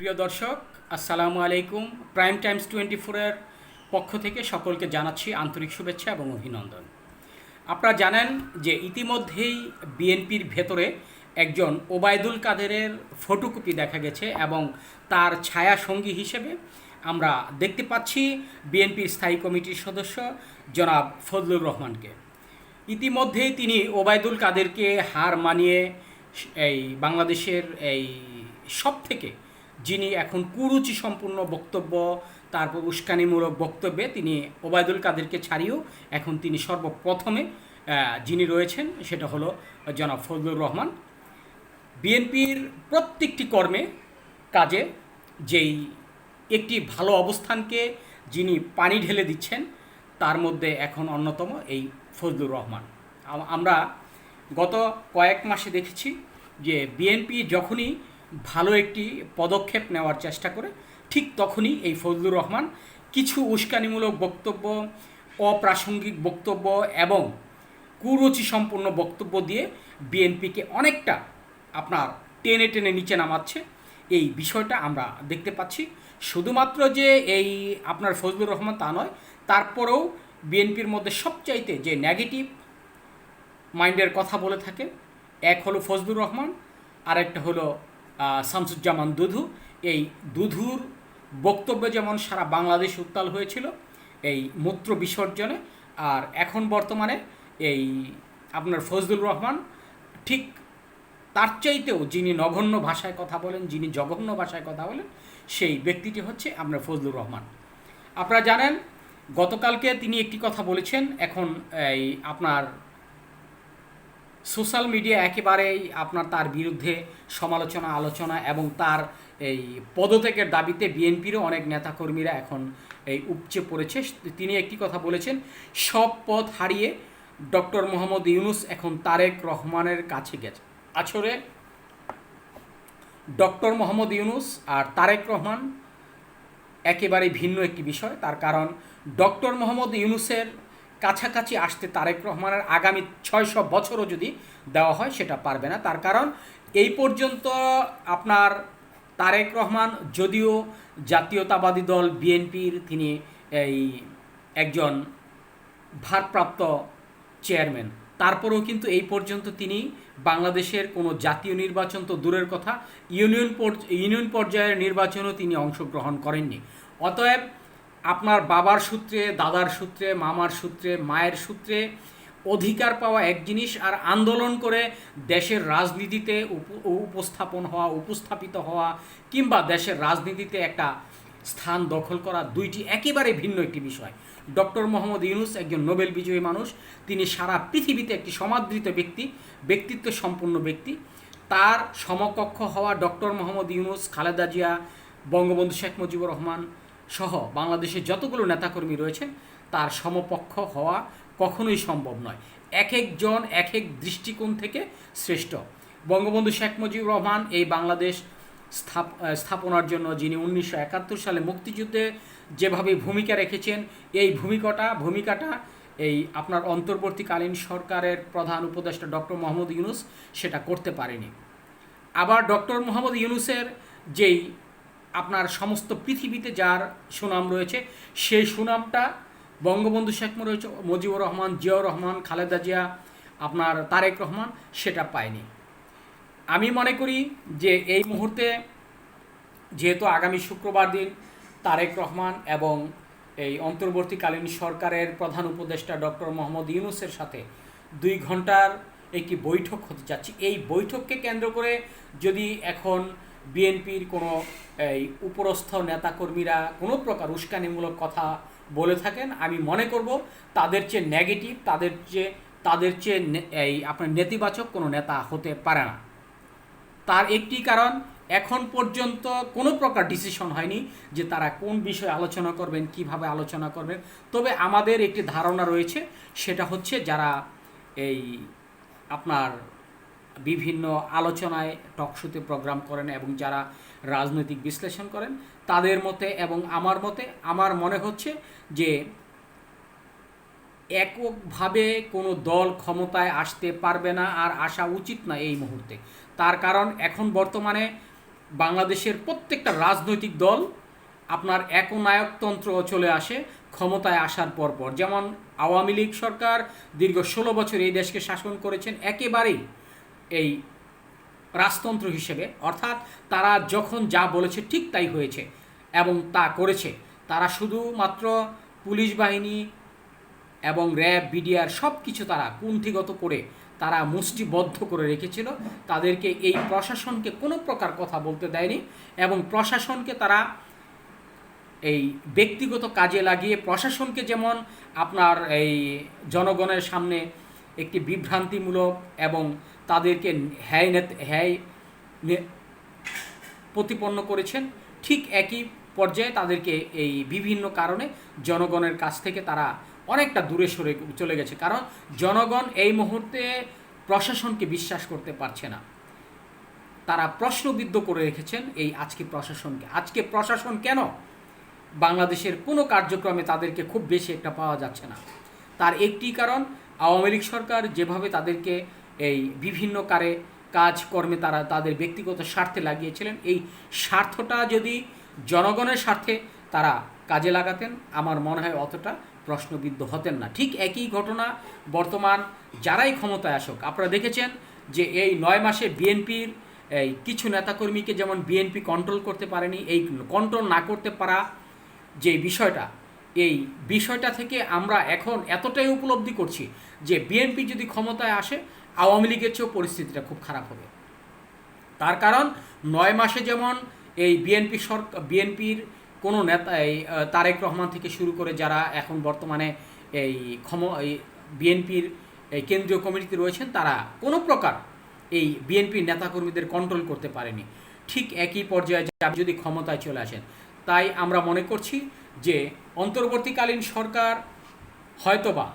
প্রিয় দর্শক, আসসালামু আলাইকুম। প্রাইম টাইমস টোয়েন্টি ফোরের পক্ষ থেকে সকলকে জানাচ্ছি আন্তরিক শুভেচ্ছা এবং অভিনন্দন। আপনারা জানেন যে ইতিমধ্যেই বিএনপির ভেতরে একজন ওবায়দুল কাদেরের ফটোকপি দেখা গেছে এবং তার ছায়া সঙ্গী হিসেবে আমরা দেখতে পাচ্ছি বিএনপির স্থায়ী কমিটির সদস্য জনাব ফজলুর রহমানকে। ইতিমধ্যেই তিনি ওবায়দুল কাদেরকে হার মানিয়ে এই বাংলাদেশের এই সব থেকে যিনি এখন কুরুচি সম্পূর্ণ বক্তব্য, তারপর উস্কানিমূলক বক্তব্যে তিনি ওবায়দুল কাদেরকে ছাড়িয়েও এখন তিনি সর্বপ্রথমে যিনি রয়েছেন সেটা হলো জনাব ফজলুর রহমান। বিএনপির প্রত্যেকটি কর্মে, কাজে যেই একটি ভালো অবস্থানকে যিনি পানি ঢেলে দিচ্ছেন, তার মধ্যে এখন অন্যতম এই ফজলুর রহমান। আমরা গত কয়েক মাসে দেখেছি যে বিএনপি যখনই ভালো একটি পদক্ষেপ নেওয়ার চেষ্টা করে ঠিক তখনই এই ফজলুর রহমান কিছু উস্কানিমূলক বক্তব্য, অপ্রাসঙ্গিক বক্তব্য এবং কুরুচি সম্পূর্ণ বক্তব্য দিয়ে বিএনপিকে অনেকটা আপনার টেনে টেনে নিচে নামাচ্ছে। এই বিষয়টা আমরা দেখতে পাচ্ছি। শুধুমাত্র যে এই আপনার ফজলুর রহমান তা নয়, তারপরেও বিএনপির মধ্যে সবচাইতে যে নেগেটিভ মাইন্ডের কথা বলে থাকে, এক হলো ফজলুর রহমান, আরেকটা হলো শামসুজ্জামান দুধু। এই দুধুর বক্তব্য যেমন সারা বাংলাদেশ উত্তাল হয়েছিল এই মূত্র বিসর্জনে, আর এখন বর্তমানে এই আপনার ফজলুর রহমান ঠিক তার চাইতেও যিনি নগণ্য ভাষায় কথা বলেন, যিনি জঘন্য ভাষায় কথা বলেন, সেই ব্যক্তিটি হচ্ছে আপনার ফজলুর রহমান। আপনারা জানেন, গতকালকে তিনি একটি কথা বলেছেন, এখন এই আপনার সোশ্যাল মিডিয়া একেবারেই আপনার তার বিরুদ্ধে সমালোচনা, আলোচনা এবং তার এই পদত্যাগের দাবিতে বিএনপিরও অনেক নেতাকর্মীরা এখন এই উপচে পড়েছে। তিনি একটি কথা বলেছেন, সব পথ হারিয়ে ডক্টর মোহাম্মদ ইউনুস এখন তারেক রহমানের কাছে গেছে। আসলে ডক্টর মোহাম্মদ ইউনুস আর তারেক রহমান একেবারে ভিন্ন একটি বিষয়, তার কারণ ডক্টর মোহাম্মদ ইউনুসের কাছাকাছি আসতে তারেক রহমানের আগামী ছয়শো বছরও যদি দেওয়া হয়, সেটা পারবে না। তার কারণ, এই পর্যন্ত আপনার তারেক রহমান যদিও জাতীয়তাবাদী দল বিএনপির তিনি এই একজন ভারপ্রাপ্ত চেয়ারম্যান, তারপরেও কিন্তু এই পর্যন্ত তিনি বাংলাদেশের কোনো জাতীয় নির্বাচন তো দূরের কথা, ইউনিয়ন ইউনিয়ন পর্যায়ের নির্বাচনেও তিনি অংশগ্রহণ করেননি। অতএব আপনার বাবার সূত্রে, দাদার সূত্রে, মামার সূত্রে, মায়ের সূত্রে অধিকার পাওয়া এক জিনিস আর আন্দোলন করে দেশের রাজনীতিতে উপ- উপস্থাপন হওয়া, উপস্থাপিত হওয়া কিংবা দেশের রাজনীতিতে একটা স্থান দখল করা দুইটি একেবারে ভিন্ন একটি বিষয়। ডক্টর মোহাম্মদ ইউনুস একজন নোবেল বিজয়ী মানুষ। তিনি সারা পৃথিবীতে একটি সমাদৃত ব্যক্তি, ব্যক্তিত্ব সম্পন্ন ব্যক্তি। তার সমকক্ষ হওয়া ডক্টর মোহাম্মদ ইউনুস, খালেদা জিয়া, বঙ্গবন্ধু শেখ মুজিবুর রহমান সহ বাংলাদেশের যতগুলো নেতাকর্মী রয়েছেন তার সমপক্ষ হওয়া কখনোই সম্ভব নয়। এক একজন, এক এক দৃষ্টিকোণ থেকে শ্রেষ্ঠ। বঙ্গবন্ধু শেখ মুজিবুর রহমান এই বাংলাদেশ স্থাপ স্থাপনার জন্য যিনি উনিশশো একাত্তর সালে মুক্তিযুদ্ধে যেভাবে ভূমিকা রেখেছেন, এই ভূমিকাটা ভূমিকাটা এই আপনার অন্তর্বর্তীকালীন সরকারের প্রধান উপদেষ্টা ডক্টর মোহাম্মদ ইউনুস সেটা করতে পারেনি। আবার ডক্টর মোহাম্মদ ইউনুসের যেই আপনার সমস্ত পৃথিবীতে যার সুনাম রয়েছে, সেই সুনামটা বঙ্গবন্ধু শেখ মুজিব- মুজিবুর রহমান, জিয়াউর রহমান, খালেদা জিয়া, আপনার তারেক রহমান সেটা পায়নি। আমি মনে করি যে এই মুহূর্তে যেহেতু আগামী শুক্রবার দিন তারেক রহমান এবং এই অন্তর্বর্তীকালীন সরকারের প্রধান উপদেষ্টা ডক্টর মোহাম্মদ ইউনুসের সাথে দুই ঘণ্টার একটি বৈঠক হতে যাচ্ছে। এই বৈঠককে কেন্দ্র করে যদি এখন বিএনপির কোনো, এই উপরস্থ নেতাকর্মীরা কোনো প্রকার উস্কানিমূলক কথা বলে থাকেন। আমি মনে করব তাদের চেয়ে নেগেটিভ তাদের চেয়ে তাদের চেয়ে এই আপনার নেতিবাচক কোনো নেতা হতে পারে না। তার একটি কারণ, এখন পর্যন্ত কোনো প্রকার ডিসিশন হয়নি যে তারা কোন বিষয়ে আলোচনা করবেন, কীভাবে আলোচনা করবেন। তবে আমাদের একটি ধারণা রয়েছে, সেটা হচ্ছে যারা এই আপনার বিভিন্ন আলোচনায় টকশোতে প্রোগ্রাম করেন এবং যারা রাজনৈতিক বিশ্লেষণ করেন, তাদের মতে এবং আমার মতে, আমার মনে হচ্ছে যে এককভাবে কোনো দল ক্ষমতায় আসতে পারবে না আর আসা উচিত না এই মুহূর্তে। তার কারণ এখন বর্তমানে বাংলাদেশের প্রত্যেকটা রাজনৈতিক দল আপনার একনায়কতন্ত্র চলে আসে ক্ষমতায় আসার পর পর। যেমন আওয়ামী লীগ সরকার দীর্ঘ ষোলো বছর এই দেশকে শাসন করেছেন, একেবারেই এই রাজতন্ত্র হিসেবে, অর্থাৎ তারা যখন যা বলেছে ঠিক তাই হয়েছে এবং তা করেছে। তারা শুধুমাত্র পুলিশ বাহিনী এবং র্যাব, বিডিআর সব কিছু তারা কুণ্ঠিগত করে তারা মুষ্টিবদ্ধ করে রেখেছিল। তাদেরকে এই প্রশাসনকে কোনো প্রকার কথা বলতে দেয়নি এবং প্রশাসনকে তারা এই ব্যক্তিগত কাজে লাগিয়ে, প্রশাসনকে যেমন আপনার এই জনগণের সামনে একটি বিভ্রান্তিমূলক এবং তাদেরকে হ্যায় হ্যায় প্রতিপন্ন করেছেন। ঠিক একই পর্যায়ে তাদেরকে এই বিভিন্ন কারণে জনগণের কাছ থেকে তারা অনেকটা দূরে সরে চলে গেছে। কারণ জনগণ এই মুহূর্তে প্রশাসনকে বিশ্বাস করতে পারছে না। তারা প্রশ্নবিদ্ধ করে রেখেছেন এই আজকে প্রশাসনকে। আজকে প্রশাসন কেন বাংলাদেশের কোনো কার্যক্রমে তাদেরকে খুব বেশি একটা পাওয়া যাচ্ছে না? তার একটি কারণ, আওয়ামী লীগ সরকার যেভাবে তাদেরকে এই বিভিন্ন কারে কাজকর্মে তারা তাদের ব্যক্তিগত স্বার্থে লাগিয়েছিলেন। এই স্বার্থটা যদি জনগণের স্বার্থে তারা কাজে লাগাতেন, আমার মনে হয় অতটা প্রশ্নবিদ্ধ হতেন না। ঠিক একই ঘটনা বর্তমান যারাই ক্ষমতায় আসুক, আপনারা দেখেছেন যে এই নয় মাসে বিএনপির এই কিছু নেতাকর্মীকে যেমন বিএনপি কন্ট্রোল করতে পারেনি, এই কন্ট্রোল না করতে পারা যে বিষয়টা এই বিষয়টা থেকে আমরা এখন এতটাই উপলব্ধি করছি যে বিএনপি যদি ক্ষমতায় আসে, আওয়ামী লীগের চেয়েও পরিস্থিতিটা খুব খারাপ হবে। তার কারণ নয় মাসে যেমন এই বিএনপি সরকার বিএনপির কোনো নেতা, এই তারেক রহমান থেকে শুরু করে যারা এখন বর্তমানে এই ক্ষম, এই বিএনপির এই কেন্দ্রীয় কমিটিতে রয়েছেন, তারা কোনো প্রকার এই বিএনপির নেতাকর্মীদের কন্ট্রোল করতে পারেনি। ঠিক একই পর্যায়ে যদি ক্ষমতায় চলে আসেন। তাই আমরা মনে করছি যে অন্তর্বর্তীকালীন সরকার হয়তোবা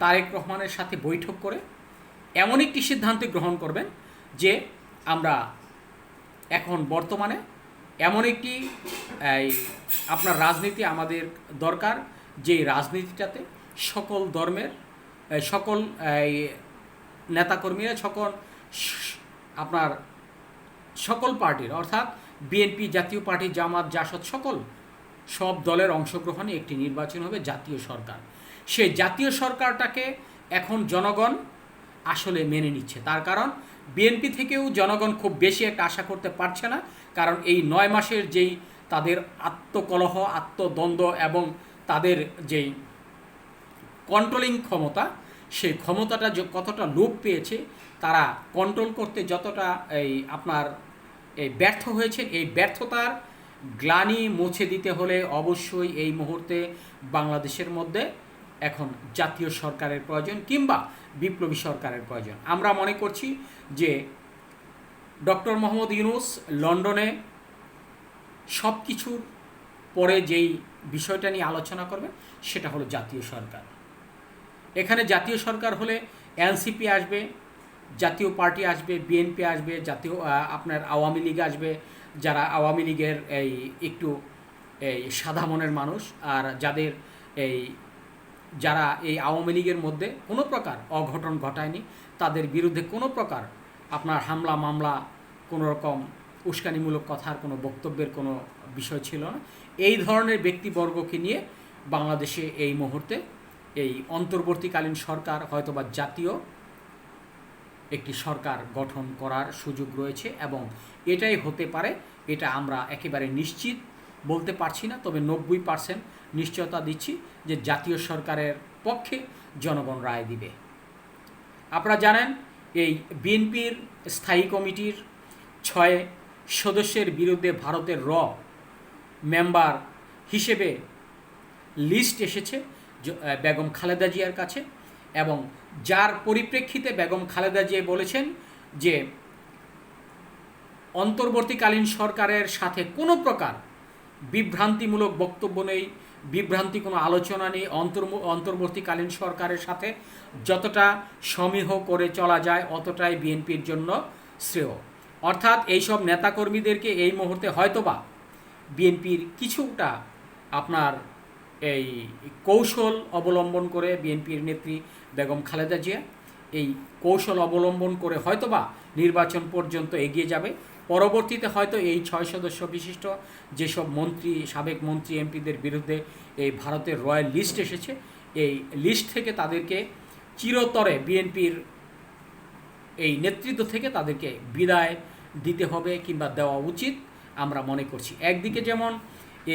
তারেক রহমানের সাথে বৈঠক করে এমন একটি সিদ্ধান্ত গ্রহণ করবেন যে আমরা এখন বর্তমানে এমন একটি আপনার রাজনীতি আমাদের দরকার, যে রাজনীতিটাতে সকল ধর্মের সকল নেতাকর্মীরা সকল আপনার সকল পার্টির, অর্থাৎ বিএনপি জাতীয় পার্টি, জামাত, জাসদ, সকল সব দলের অংশগ্রহণে একটি নির্বাচন হবে জাতীয় সরকার। সে জাতীয় সরকারটাকে এখন জনগণ আসলে মেনে নিচ্ছে। তার কারণ, বিএনপি থেকেও জনগণ খুব বেশি একটা আশা করতে পারছে না। কারণ এই নয় মাসের যেই তাদের আত্মকলহ, আত্মদ্বন্দ্ব এবং তাদের যেই কন্ট্রোলিং ক্ষমতা সেই ক্ষমতাটা যে কতটা লোপ পেয়েছে, তারা কন্ট্রোল করতে যতটা এই আপনার এই ব্যর্থ হয়েছে এই ব্যর্থতার গ্লানি মুছে দিতে হলে অবশ্যই এই মুহূর্তে বাংলাদেশের মধ্যে এখন জাতীয় সরকারের প্রয়োজন কিংবা বিপ্লবী সরকারের প্রয়োজন। আমরা মনে করছি যে ডক্টর মোহাম্মদ ইউনুস লন্ডনে সব কিছুর পরে যেই বিষয়টা নিয়ে আলোচনা করবে সেটা হলো জাতীয় সরকার। এখানে জাতীয় সরকার হলে এনসিপি আসবে, জাতীয় পার্টি আসবে, বিএনপি আসবে, জাতীয় আপনার আওয়ামী লীগ আসবে যারা আওয়ামী লীগের এই একটু এই সাদা মনের মানুষ আর যাদের এই যারা এই আওয়ামী লীগের মধ্যে কোনো প্রকার অঘটন ঘটায়নি, তাদের বিরুদ্ধে কোনো প্রকার আপনার হামলা, মামলা, কোনো রকম উস্কানিমূলক কথার কোনো বক্তব্যের কোনো বিষয় ছিল না। এই ধরনের ব্যক্তিবর্গকে নিয়ে বাংলাদেশে এই মুহূর্তে এই অন্তর্বর্তীকালীন সরকার, হয়তোবা জাতীয় একটি সরকার গঠন করার সুযোগ রয়েছে এবং এটাই হতে পারে, এটা আমরা একেবারে নিশ্চিত বলতে পারছি না, তবে নব্বই পার্সেন্ট নিশ্চয়তা দিচ্ছি যে জাতীয় সরকারের পক্ষে জনগণ রায় দিবে। আপনারা জানেন, এই বিএনপির স্থায়ী কমিটির ছয় সদস্যের বিরুদ্ধে ভারতের র মেম্বার হিসেবে লিস্ট এসেছে বেগম খালেদা জিয়ার কাছে এবং যার পরিপ্রেক্ষিতে বেগম খালেদা জিয়া বলেছেন যে অন্তর্বর্তীকালীন সরকারের সাথে কোনো প্রকার বিভ্রান্তিমূলক বক্তব্য নেই, বিভ্রান্তি কোনো আলোচনা নেই, অন্তর অন্তর্বর্তীকালীন সরকারের সাথে যতটা সমীহ করে চলা যায় অতটাই বিএনপির জন্য শ্রেয়। অর্থাৎ এইসব নেতাকর্মীদেরকে এই মুহূর্তে হয়তোবা বিএনপির কিছুটা আপনার এই কৌশল অবলম্বন করে বিএনপির নেত্রী বেগম খালেদা জিয়া, এই কৌশল অবলম্বন করে হয়তোবা নির্বাচন পর্যন্ত এগিয়ে যাবে। পরবর্তীতে হয়তো এই ছয় সদস্য বিশিষ্ট যেসব মন্ত্রী, সাবেক মন্ত্রী, এমপিদের বিরুদ্ধে এই ভারতের রয়্যাল লিস্ট এসেছে, এই লিস্ট থেকে তাদেরকে চিরতরে বিএনপির এই নেতৃত্ব থেকে তাদেরকে বিদায় দিতে হবে কিংবা দেওয়া উচিত আমরা মনে করছি। একদিকে যেমন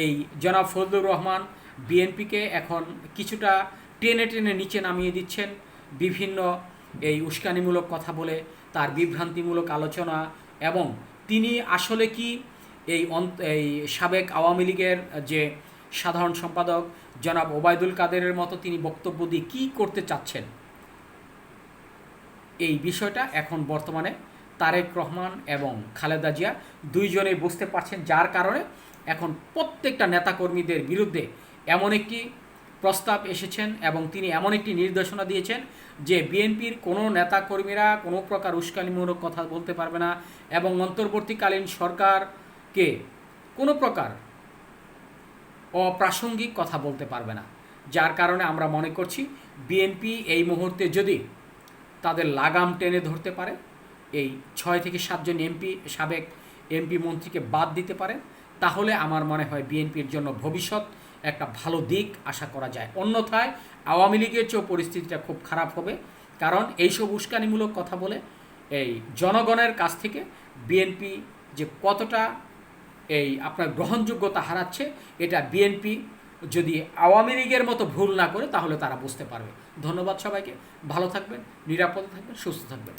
এই জনাব ফজলুর রহমান বিএনপিকে এখন কিছুটা টেনে টেনে নিচে নামিয়ে দিচ্ছেন। বিভিন্ন এই উস্কানিমূলক কথা বলে, তার বিভ্রান্তিমূলক আলোচনা এবং তিনি আসলে কি এই এই সাবেক আওয়ামী লীগের যে সাধারণ সম্পাদক জনাব ওবায়দুল কাদেরের মতো তিনি বক্তব্য দিয়ে কী করতে চাচ্ছেন? এই বিষয়টা এখন বর্তমানে তারেক রহমান এবং খালেদা জিয়া দুইজনেই বুঝতে পারছেন, যার কারণে এখন প্রত্যেকটা নেতাকর্মীদের বিরুদ্ধে এমন একটি প্রস্তাব এসেছেন এবং তিনি এমন একটি নির্দেশনা দিয়েছেন যে বিএনপির কোনো নেতাকর্মীরা কোনো প্রকার উস্কানিমূলক কথা বলতে পারবে না এবং অন্তর্বর্তীকালীন সরকারকে কোনো প্রকার অপ্রাসঙ্গিক কথা বলতে পারবে না। যার কারণে আমরা মনে করছি বিএনপি এই মুহূর্তে যদি তাদের লাগাম টেনে ধরতে পারে, এই ছয় থেকে সাতজন এমপি, সাবেক এমপি মন্ত্রীকে বাদ দিতে পারে, তাহলে আমার মনে হয় বিএনপির জন্য ভবিষ্যৎ একটা ভালো দিক আশা করা যায়। অন্যথায় আওয়ামী লীগের চেয়েও পরিস্থিতিটা খুব খারাপ হবে। কারণ এইসব উস্কানিমূলক কথা বলে এই জনগণের কাছ থেকে বিএনপি যে কতটা এই আপনার গ্রহণযোগ্যতা হারাচ্ছে, এটা বিএনপি যদি আওয়ামী লীগের মতো ভুল না করে, তাহলে তারা বুঝতে পারবে। ধন্যবাদ সবাইকে। ভালো থাকবেন, নিরাপদে থাকবেন, সুস্থ থাকবেন।